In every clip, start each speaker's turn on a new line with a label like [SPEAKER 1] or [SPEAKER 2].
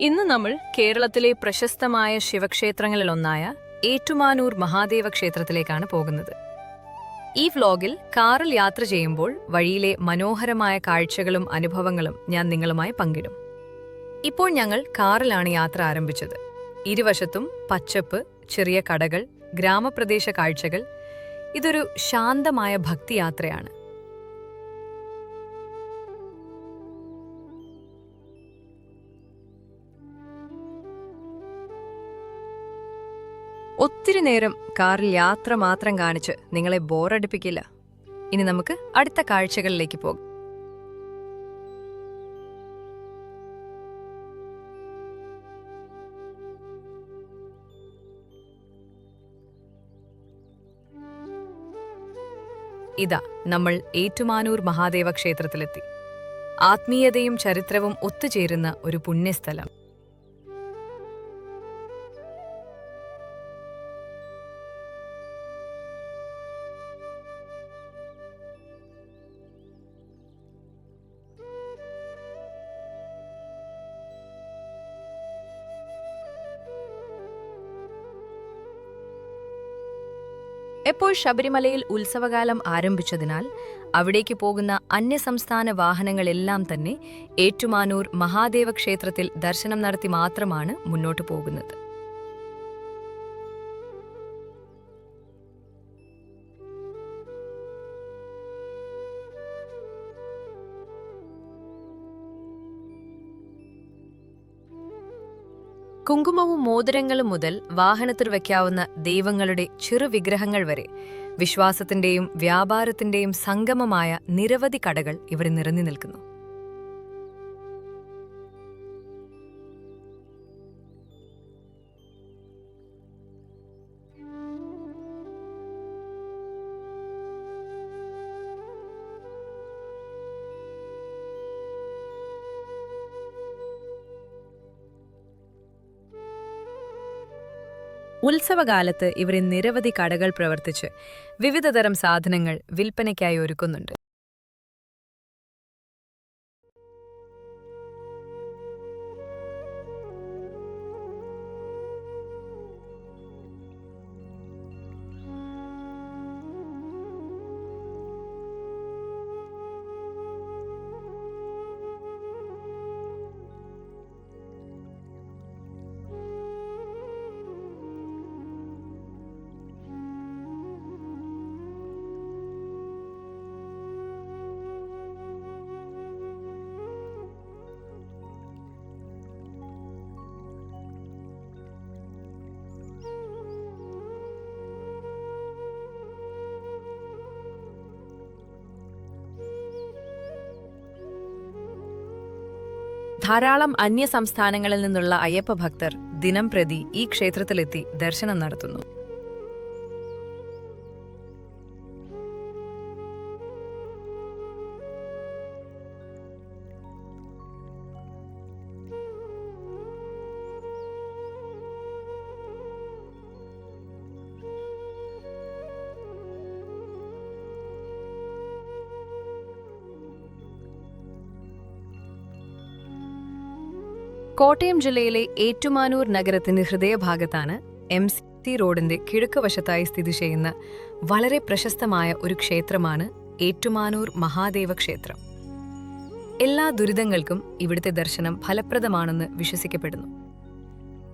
[SPEAKER 1] ഇന്ന് നമ്മൾ കേരളത്തിലെ പ്രശസ്തമായ ശിവക്ഷേത്രങ്ങളിലൊന്നായ ഏറ്റുമാനൂർ മഹാദേവ ക്ഷേത്രത്തിലേക്കാണ് പോകുന്നത്. ഈ വ്ലോഗിൽ കാറിൽ യാത്ര ചെയ്യുമ്പോൾ വഴിയിലെ മനോഹരമായ കാഴ്ചകളും അനുഭവങ്ങളും ഞാൻ നിങ്ങളുമായി പങ്കിടും. ഇപ്പോൾ ഞങ്ങൾ കാറിലാണ് യാത്ര ആരംഭിച്ചത്. ഇരുവശത്തും പച്ചപ്പ് ചെറിയ കടകൾ ഗ്രാമപ്രദേശ കാഴ്ചകൾ. ഇതൊരു ശാന്തമായ ഭക്തിയാത്രയാണ്. ഒത്തിരി നേരം കാറിൽ യാത്ര മാത്രം കാണിച്ച് നിങ്ങളെ ബോറടിപ്പിക്കില്ല. ഇനി നമുക്ക് അടുത്ത കാഴ്ചകളിലേക്ക് പോകാം. ഇതാ നമ്മൾ ഏറ്റുമാനൂർ മഹാദേവ ക്ഷേത്രത്തിലെത്തി. ആത്മീയതയും ചരിത്രവും ഒത്തുചേരുന്ന ഒരു പുണ്യസ്ഥലം. എപ്പോൾ ശബരിമലയിൽ ഉത്സവകാലം ആരംഭിച്ചതിനാൽ അവിടേക്ക് പോകുന്ന അന്യസംസ്ഥാന വാഹനങ്ങളെല്ലാം തന്നെ ഏറ്റുമാനൂർ മഹാദേവ ക്ഷേത്രത്തിൽ ദർശനം നടത്തി മാത്രമാണ് മുന്നോട്ടു പോകുന്നത്. കുങ്കുമവും മോതിരങ്ങളും മുതൽ വാഹനത്തിൽ വയ്ക്കാവുന്ന ദൈവങ്ങളുടെ ചെറു വിഗ്രഹങ്ങൾ വരെ വിശ്വാസത്തിന്റെയും വ്യാപാരത്തിന്റെയും സംഗമമായ നിരവധി കടകൾ ഇവിടെ നിറഞ്ഞു നിൽക്കുന്നു. ഉത്സവകാലത്ത് ഇവർ നിരവധി കടകൾ പ്രവർത്തിച്ച് വിവിധതരം സാധനങ്ങൾ വിൽപ്പനയ്ക്കായി ഒരുക്കുന്നുണ്ട്. ധാരാളം അന്യ സംസ്ഥാനങ്ങളിൽ നിന്നുള്ള അയ്യപ്പ ഭക്തർ ദിനം പ്രതി ഈ ക്ഷേത്രത്തിലെത്തി ദർശനം നടത്തുന്നു. കോട്ടയം ജില്ലയിലെ ഏറ്റുമാനൂർ നഗരത്തിന്റെ ഹൃദയഭാഗത്താണ് എം സി റോഡിന്റെ കിഴക്ക് വശത്തായി സ്ഥിതി ചെയ്യുന്ന വളരെ പ്രശസ്തമായ ഒരു ക്ഷേത്രമാണ് ഏറ്റുമാനൂർ മഹാദേവ ക്ഷേത്രം. എല്ലാ ദുരിതങ്ങൾക്കും ഇവിടുത്തെ ദർശനം ഫലപ്രദമാണെന്ന് വിശ്വസിക്കപ്പെടുന്നു.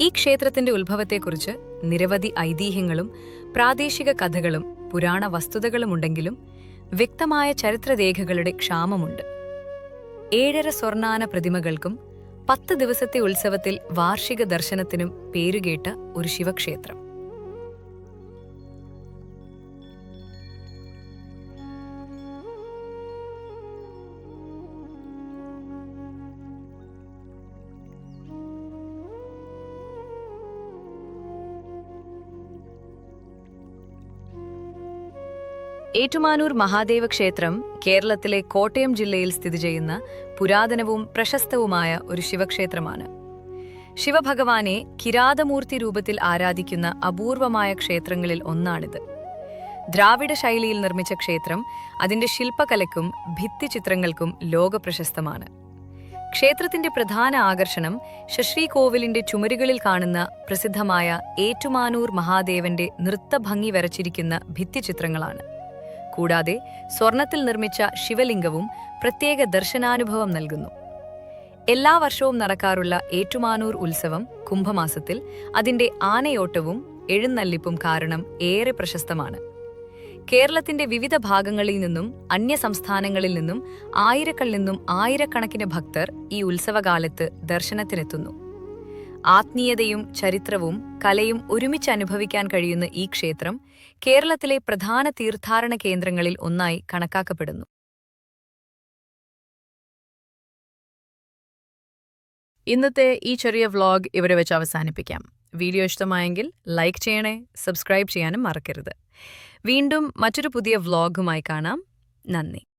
[SPEAKER 1] ഈ ക്ഷേത്രത്തിന്റെ ഉത്ഭവത്തെക്കുറിച്ച് നിരവധി ഐതിഹ്യങ്ങളും പ്രാദേശിക കഥകളും പുരാണ വസ്തുതകളുമുണ്ടെങ്കിലും വ്യക്തമായ ചരിത്രരേഖകളുടെ ക്ഷാമമുണ്ട്. ഏഴര സ്വർണാന പ്രതിമകൾക്കും പത്ത് ദിവസത്തെ ഉത്സവത്തിൽ വാർഷിക ദർശനത്തിനും പേരുകേട്ട ഒരു ശിവക്ഷേത്രം. ഏറ്റുമാനൂർ മഹാദേവ ക്ഷേത്രം കേരളത്തിലെ കോട്ടയം ജില്ലയിൽ സ്ഥിതി ചെയ്യുന്ന പുരാതനവും പ്രശസ്തവുമായ ഒരു ശിവക്ഷേത്രമാണ്. ശിവഭഗവാനെ കിരാതമൂർത്തി രൂപത്തിൽ ആരാധിക്കുന്ന അപൂർവമായ ക്ഷേത്രങ്ങളിൽ ഒന്നാണിത്. ദ്രാവിഡ ശൈലിയിൽ നിർമ്മിച്ച ക്ഷേത്രം അതിന്റെ ശില്പകലയ്ക്കും ഭിത്തിചിത്രങ്ങൾക്കും ലോകപ്രശസ്തമാണ്. ക്ഷേത്രത്തിന്റെ പ്രധാന ആകർഷണം ശശ്രീകോവിലിന്റെ ചുമരുകളിൽ കാണുന്ന പ്രസിദ്ധമായ ഏറ്റുമാനൂർ മഹാദേവന്റെ നൃത്തഭംഗി വരച്ചിരിക്കുന്ന ഭിത്തിച്ചിത്രങ്ങളാണ് കൂടാതെ സ്വർണത്തിൽ നിർമ്മിച്ച ശിവലിംഗവും പ്രത്യേക ദർശനാനുഭവം നൽകുന്നു. എല്ലാ വർഷവും നടക്കാറുള്ള ഏറ്റുമാനൂർ ഉത്സവം കുംഭമാസത്തിൽ അതിന്റെ ആനയോട്ടവും എഴുന്നള്ളിപ്പും കാരണം ഏറെ പ്രശസ്തമാണ്. കേരളത്തിന്റെ വിവിധ ഭാഗങ്ങളിൽ നിന്നും അന്യ സംസ്ഥാനങ്ങളിൽ നിന്നും ആയിരക്കളിൽ നിന്നും ആയിരക്കണക്കിന് ഭക്തർ ഈ ഉത്സവകാലത്ത് ദർശനത്തിനെത്തുന്നു. ആത്മീയതയും ചരിത്രവും കലയും ഒരുമിച്ച് അനുഭവിക്കാൻ കഴിയുന്ന ഈ ക്ഷേത്രം കേരളത്തിലെ പ്രധാന തീർത്ഥാടന കേന്ദ്രങ്ങളിൽ ഒന്നായി കണക്കാക്കപ്പെടുന്നു.
[SPEAKER 2] ഇന്നത്തെ ഈ ചെറിയ വ്ലോഗ് ഇവിടെ വെച്ച് അവസാനിപ്പിക്കാം. വീഡിയോ ഇഷ്ടമായെങ്കിൽ ലൈക്ക് ചെയ്യണേ സബ്സ്ക്രൈബ് ചെയ്യാനും മറക്കരുത്.
[SPEAKER 1] വീണ്ടും മറ്റൊരു പുതിയ വ്ലോഗുമായി കാണാം. നന്ദി.